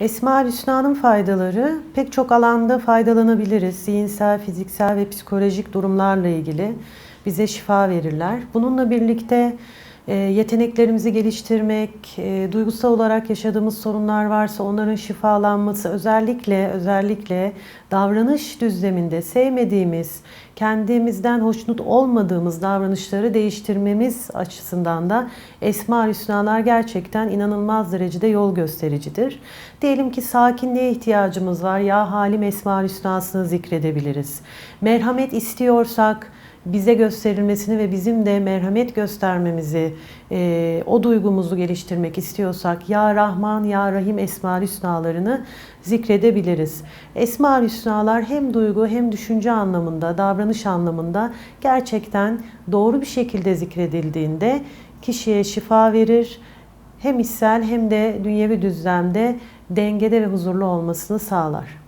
Esma Hüsna'nın faydaları pek çok alanda faydalanabiliriz. Zihinsel, fiziksel ve psikolojik durumlarla ilgili bize şifa verirler. Bununla birlikte yeteneklerimizi geliştirmek, e, duygusal olarak yaşadığımız sorunlar varsa onların şifalanması, özellikle özellikle davranış düzleminde sevmediğimiz, kendimizden hoşnut olmadığımız davranışları değiştirmemiz açısından da Esma Hüsnalar gerçekten inanılmaz derecede yol göstericidir. Diyelim ki sakinliğe ihtiyacımız var. Ya halim Esma Hüsnasını zikredebiliriz. Merhamet istiyorsak bize gösterilmesini ve bizim de merhamet göstermemizi, e, o duygumuzu geliştirmek istiyorsak Ya Rahman, Ya Rahim Esma Hüsnalarını zikredebiliriz. Esma Hüsnalar hem duygu hem düşünce anlamında, davranış anlamında gerçekten doğru bir şekilde zikredildiğinde kişiye şifa verir. Hem içsel hem de dünyevi düzlemde dengede ve huzurlu olmasını sağlar.